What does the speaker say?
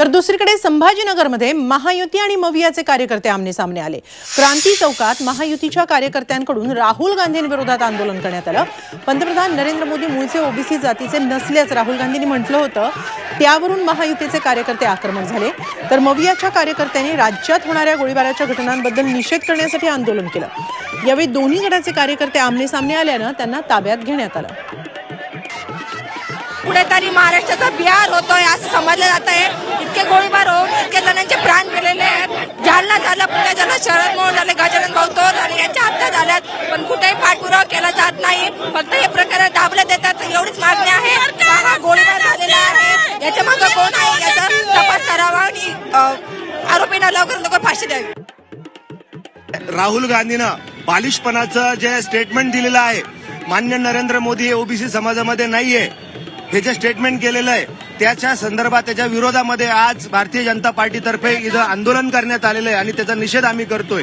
तर दुसरीकडे संभाजीनगरमध्ये महायुती आणि मवियाचे कार्यकर्ते आमने सामने आले. क्रांती चौकात महायुतीच्या कार्यकर्त्यांकडून राहुल गांधींविरोधात आंदोलन करण्यात आलं. पंतप्रधान नरेंद्र मोदी मूळचे ओबीसी जातीचे नसल्याचं राहुल गांधींनी म्हटलं होतं. त्यावरून महायुतीचे कार्यकर्ते आक्रमक झाले. तर मवियाच्या कार्यकर्त्यांनी राज्यात होणाऱ्या गोळीबाराच्या घटनांबद्दल निषेध करण्यासाठी आंदोलन केलं. यावेळी दोन्ही गटाचे कार्यकर्ते आमने सामने आल्यानं त्यांना ताब्यात घेण्यात आलं. कुठेतरी महाराष्ट्राचा बिहार होतोय असं समजलं जात आहे पण कुठेही पाठपुरावा केला जात नाही. फक्त हे प्रकार दाबले देतात एवढीच मागणी आहे. हा गोळीबार झालेला आहे. याच्या मागे कोण आहे? याचा तपास करावा आणि आरोपींना लवकर लवकर फाशी द्यावी. राहुल गांधीनं बालिशपणाचं जे स्टेटमेंट दिलेलं आहे मान्य नरेंद्र मोदी हे ओबीसी समाजामध्ये नाहीये. हे जे स्टेटमेंट केलेलं आहे त्याच्या संदर्भात त्याच्या विरोधामध्ये आज भारतीय जनता पार्टीतर्फे इथं आंदोलन करण्यात आलेलं आहे आणि त्याचा निषेध आम्ही करतोय.